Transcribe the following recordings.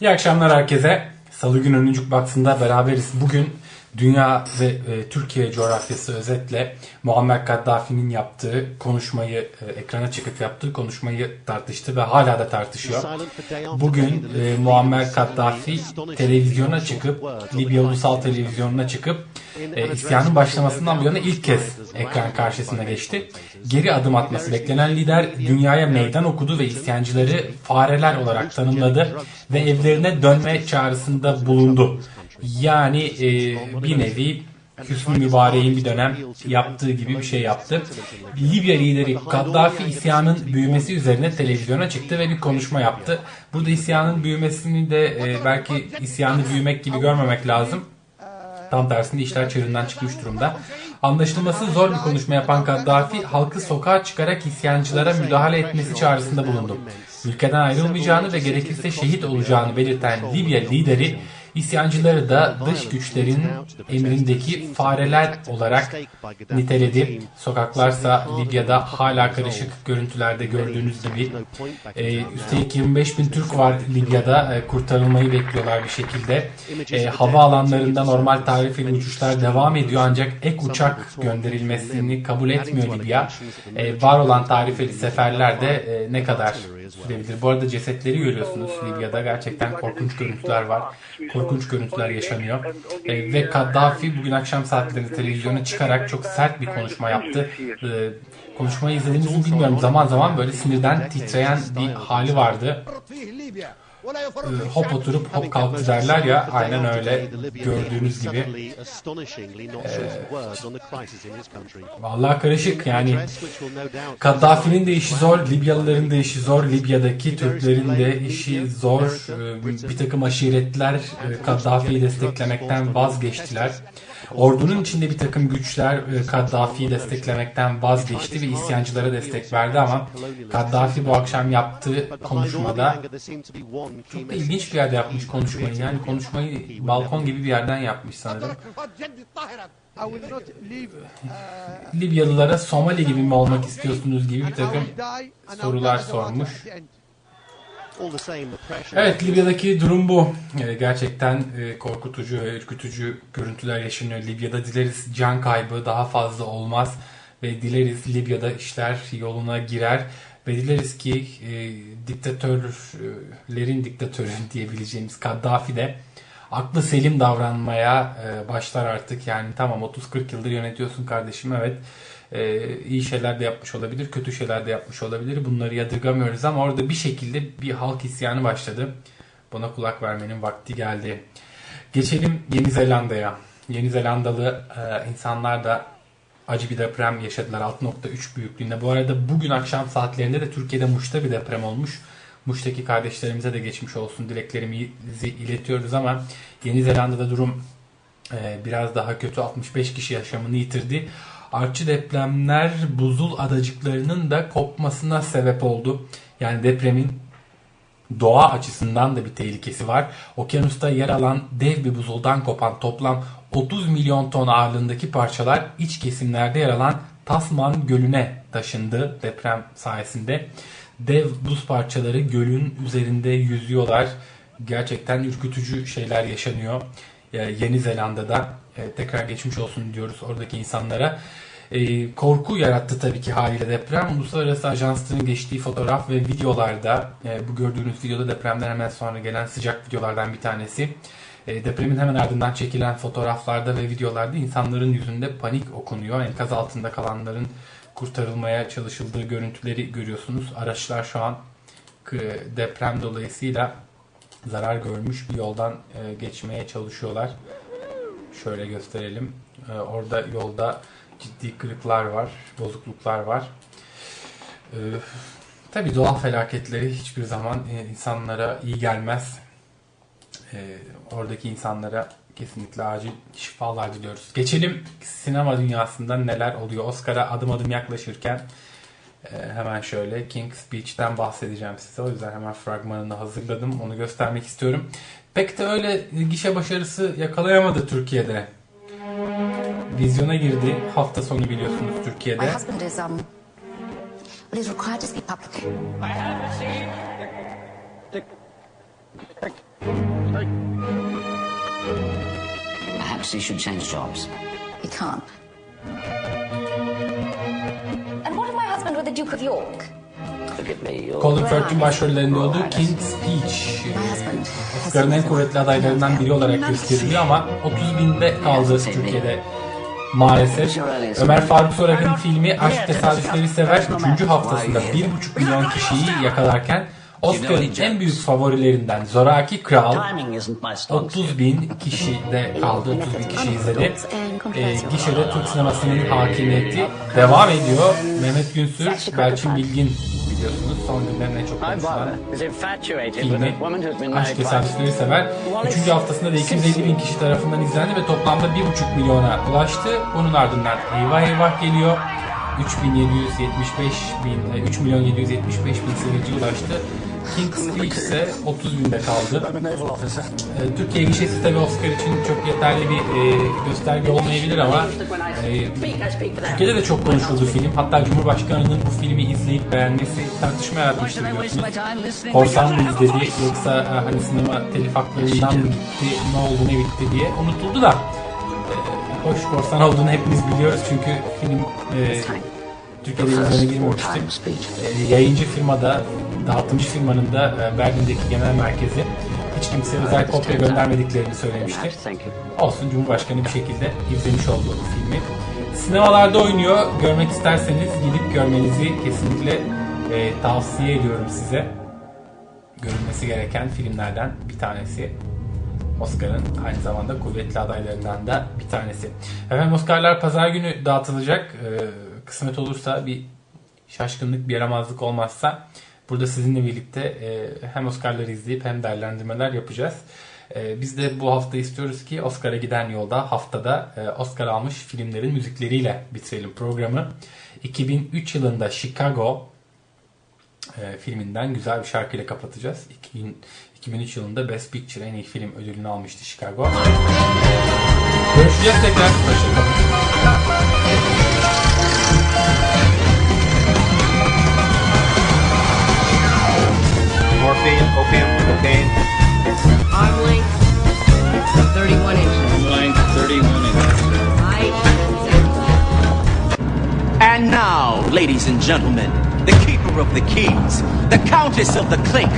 İyi akşamlar herkese. Salı günü Jukebox'ında beraberiz. Bugün dünya ve e, Türkiye coğrafyası özetle Muammer Kaddafi'nin yaptığı konuşmayı, e, ekrana çıkıp yaptığı konuşmayı tartıştı ve hala da tartışıyor. Bugün e, Muammer Kaddafi televizyona çıkıp, Libya Ulusal Televizyonu'na çıkıp e, isyanın başlamasından bu yana ilk kez ekran karşısına geçti. Geri adım atması beklenen lider dünyaya meydan okudu ve isyancıları fareler olarak tanımladı ve evlerine dönme çağrısında bulundu. Yani e, bir nevi Hüsnü Mübarek'in bir dönem yaptığı gibi bir şey yaptı. Libya lideri Kaddafi isyanın büyümesi üzerine televizyona çıktı ve bir konuşma yaptı. Burada isyanın büyümesini de e, belki isyanı büyümek gibi görmemek lazım. Tam tersinde işler çığırından çıkmış durumda. Anlaşılması zor bir konuşma yapan Kaddafi halkı sokağa çıkarak isyancılara müdahale etmesi çağrısında bulundu. Ülkeden ayrılmayacağını ve gerekirse şehit olacağını belirten Libya lideri İsyancıları da dış güçlerin emrindeki fareler olarak niteledi. Sokaklarsa Libya'da hala karışık görüntülerde gördüğünüz gibi. E, üstelik 25 bin Türk var Libya'da. E, kurtarılmayı bekliyorlar bir şekilde. E, hava alanlarında normal tarifeli uçuşlar devam ediyor ancak ek uçak gönderilmesini kabul etmiyor Libya. E, var olan tarifeli seferler de e, ne kadar sürebilir? Bu arada cesetleri görüyorsunuz Libya'da. Gerçekten korkunç görüntüler var. Korkunç görüntüler yaşanıyor. E, ve Kaddafi bugün akşam saatlerinde televizyona çıkarak çok sert bir konuşma yaptı. E, konuşmayı izlediğinizi bilmiyorum. Zaman zaman böyle sinirden titreyen bir hali vardı. E, hop oturup hop kalktı derler ya aynen öyle gördüğünüz gibi. E, vallahi karışık yani Kaddafi'nin de işi zor, Libyalıların da işi zor, Libya'daki Türklerin de işi zor. E, bir takım aşiretler Kaddafi'yi desteklemekten vazgeçtiler. Ordunun içinde bir takım güçler Kaddafi'yi desteklemekten vazgeçti ve isyancılara destek verdi ama Kaddafi bu akşam yaptığı konuşmada çok da ilginç bir yerde yapmış konuşmayı. Yani konuşmayı balkon gibi bir yerden yapmış sanırım. Libyalılara Somali gibi mi olmak istiyorsunuz gibi bir takım sorular sormuş. Evet Libya'daki durum bu. Gerçekten korkutucu ve ürkütücü görüntüler yaşanıyor. Libya'da dileriz can kaybı daha fazla olmaz ve dileriz Libya'da işler yoluna girer ve dileriz ki e, diktatörlerin diktatörü diyebileceğimiz Kaddafi de aklı selim davranmaya e, başlar artık. Yani tamam 30-40 yıldır yönetiyorsun kardeşim evet e, iyi şeyler de yapmış olabilir, kötü şeyler de yapmış olabilir. Bunları yadırgamıyoruz ama orada bir şekilde bir halk isyanı başladı. Buna kulak vermenin vakti geldi. Geçelim Yeni Zelanda'ya. Yeni Zelandalı e, insanlar da acı bir deprem yaşadılar 6.3 büyüklüğünde. Bu arada bugün akşam saatlerinde de Türkiye'de Muş'ta bir deprem olmuş. Muş'taki kardeşlerimize de geçmiş olsun dileklerimizi iletiyoruz ama Yeni Zelanda'da durum e, biraz daha kötü. 65 kişi yaşamını yitirdi. Artçı depremler buzul adacıklarının da kopmasına sebep oldu. Yani depremin doğa açısından da bir tehlikesi var. Okyanusta yer alan dev bir buzuldan kopan toplam 30 milyon ton ağırlığındaki parçalar iç kesimlerde yer alan Tasman Gölü'ne taşındı deprem sayesinde. Dev buz parçaları gölün üzerinde yüzüyorlar. Gerçekten ürkütücü şeyler yaşanıyor. Yeni Zelanda'da tekrar geçmiş olsun diyoruz oradaki insanlara. E, korku yarattı tabii ki haliyle deprem. Uluslararası ajansların geçtiği fotoğraf ve videolarda e, bu gördüğünüz videoda depremden hemen sonra gelen sıcak videolardan bir tanesi. E, depremin hemen ardından çekilen fotoğraflarda ve videolarda insanların yüzünde panik okunuyor. Enkaz altında kalanların kurtarılmaya çalışıldığı görüntüleri görüyorsunuz. Araçlar şu an deprem dolayısıyla zarar görmüş bir yoldan e, geçmeye çalışıyorlar. Şöyle gösterelim. E, orada yolda ciddi kırıklar var, bozukluklar var. Ee, tabii doğal felaketleri hiçbir zaman insanlara iyi gelmez. Ee, oradaki insanlara kesinlikle acil şifalar diliyoruz. Geçelim sinema dünyasında neler oluyor. Oscar'a adım adım yaklaşırken e, hemen şöyle King's Speech'ten bahsedeceğim size. O yüzden hemen fragmanını hazırladım. Onu göstermek istiyorum. Pek de öyle gişe başarısı yakalayamadı Türkiye'de vizyona girdi. Hafta sonu biliyorsunuz Türkiye'de. My husband is um well he's required to speak publicly. I have seen Perhaps he should change jobs. He can't. And what of my husband with the Duke of York? Colin Firth'in başrollerinde olduğu King's Speech. Oscar'ın en kuvvetli adaylarından biri olarak gösteriliyor ama 30 binde kaldı Türkiye'de maalesef. Ömer Faruk Sorak'ın filmi Aşk Tesadüfleri Sever 3. haftasında 1,5 milyon kişiyi yakalarken Oscar'ın en büyük favorilerinden Zoraki Kral Timing isn't my strong 30 bin kişi de kaldı. 30 bin kişi izledi. E, gişede Türk sinemasının hakimiyeti devam ediyor. Mehmet Günsür, Belçin Bilgin biliyorsunuz son günlerin en çok konuşulan filmi Aşk. Tesadüfleri Sever. Üçüncü haftasında da 250 bin kişi tarafından izlendi ve toplamda 1,5 milyona ulaştı. Bunun ardından Eyvah Eyvah geliyor. 3775 bin, e, 3 milyon 775 bin seyirci ulaştı. King's Speech ise 30 binde kaldı. E, Türkiye gişesi tabii Oscar için çok yeterli bir e, gösterge olmayabilir ama e, Türkiye'de de çok konuşuldu film. Hatta Cumhurbaşkanı'nın bu filmi izleyip beğenmesi tartışma yaratmıştı biliyorsunuz. Korsan mı izledi yoksa e, hani sinema telif haklarından mı gitti, ne oldu ne bitti diye unutuldu da e, hoş korsan olduğunu hepimiz biliyoruz çünkü film e, Türkiye'de vizyona girmemişti. E, yayıncı firmada, dağıtımcı firmanın da e, Berlin'deki genel merkezi hiç kimseye özel kopya göndermediklerini söylemişti. Olsun Cumhurbaşkanı bir şekilde izlemiş oldu bu filmi. Sinemalarda oynuyor. Görmek isterseniz gidip görmenizi kesinlikle e, tavsiye ediyorum size. Görülmesi gereken filmlerden bir tanesi. Oscar'ın aynı zamanda kuvvetli adaylarından da bir tanesi. Efendim Oscar'lar pazar günü dağıtılacak. Ee, kısmet olursa bir şaşkınlık, bir yaramazlık olmazsa burada sizinle birlikte e, hem Oscar'ları izleyip hem değerlendirmeler yapacağız. E, biz de bu hafta istiyoruz ki Oscar'a giden yolda haftada e, Oscar almış filmlerin müzikleriyle bitirelim programı. 2003 yılında Chicago e, filminden güzel bir şarkıyla kapatacağız. 2000, 2003 yılında Best Picture en iyi film ödülünü almıştı Chicago. Görüşeceğiz tekrar. Hoşçakalın. Morphine, opium, cocaine. Arm length, 31 inches. Length 31 inches. Height, And now, ladies and gentlemen, the keeper of the keys, the countess of the clique,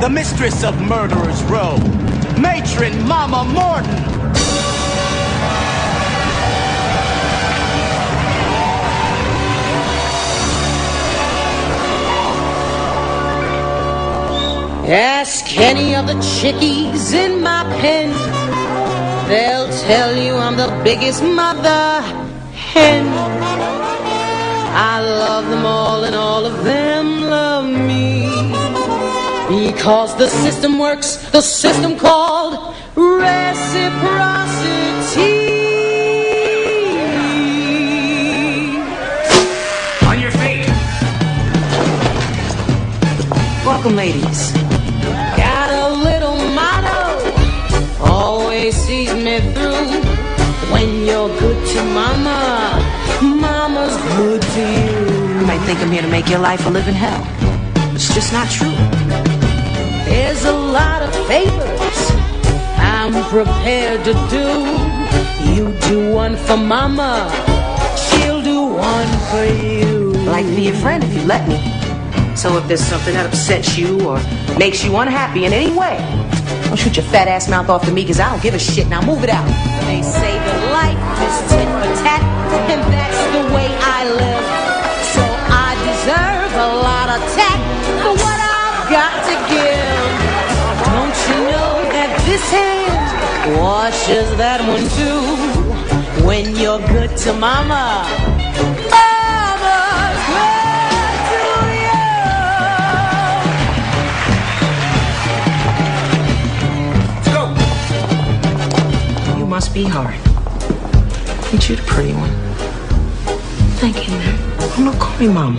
the mistress of Murderer's Row, matron Mama Morton. Ask any of the chickies in my pen. They'll tell you I'm the biggest mother hen. I love them all and all of them love me. Because the system works, the system called reciprocity. On your feet. Welcome, ladies. Mama, mama's good to you. You might think I'm here to make your life a living hell. It's just not true. There's a lot of favors I'm prepared to do. You do one for mama, she'll do one for you. Like be your friend if you let me. So if there's something that upsets you or makes you unhappy in any way, don't shoot your fat ass mouth off to me because I don't give a shit. Now move it out. They say that life is tit for tat, and that's the way I live. So I deserve a lot of tact for what I've got to give. Don't you know that this hand washes that one too? When you're good to mama, mama's good to you. You must be hard. Ain't you the pretty one? Thank you, ma'am. Oh, no, call me mama.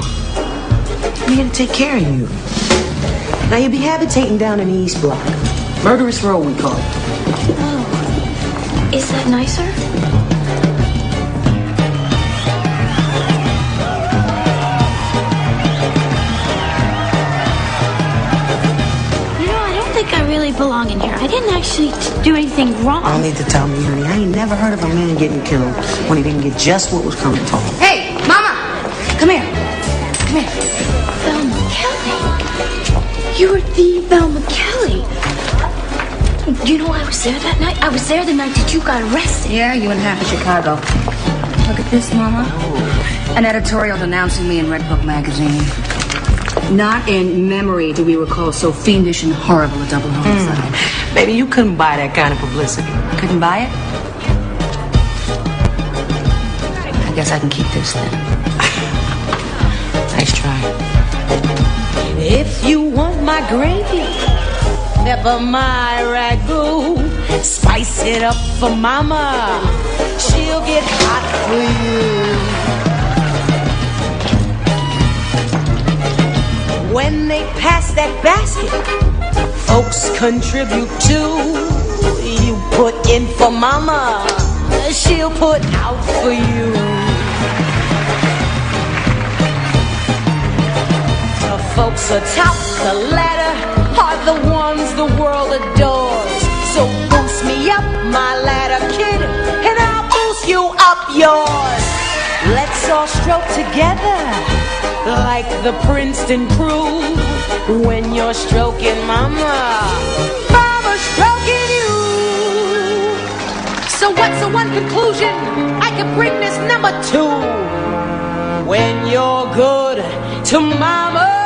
I'm here to take care of you. Now you'll be habitating down in the East Block. Murderous Row, we call it. Oh. Is that nicer? Belong in here. I didn't actually do anything wrong. I don't need to tell me, honey. I ain't never heard of a man getting killed when he didn't get just what was coming to him. Hey, Mama! Come here. Come here. Velma Kelly. You were the Velma Kelly. You know I was there that night? I was there the night that you got arrested. Yeah, you and half of Chicago. Look at this, Mama. An editorial denouncing me in Red Book magazine. Not in memory do we recall so fiendish and horrible a double homicide. Hmm. Baby, you couldn't buy that kind of publicity. Couldn't buy it? I guess I can keep this then. Nice try. If you want my gravy, never my ragu. Spice it up for mama. She'll get hot for you. When they pass that basket, folks contribute too. You put in for mama, she'll put out for you. The folks atop the ladder are the ones the world adores. So boost me up my ladder, kid, and I'll boost you up yours. Let's all stroke together like the Princeton crew. When you're stroking mama, mama stroking you. So what's the one conclusion I can bring this number to? When you're good to mama,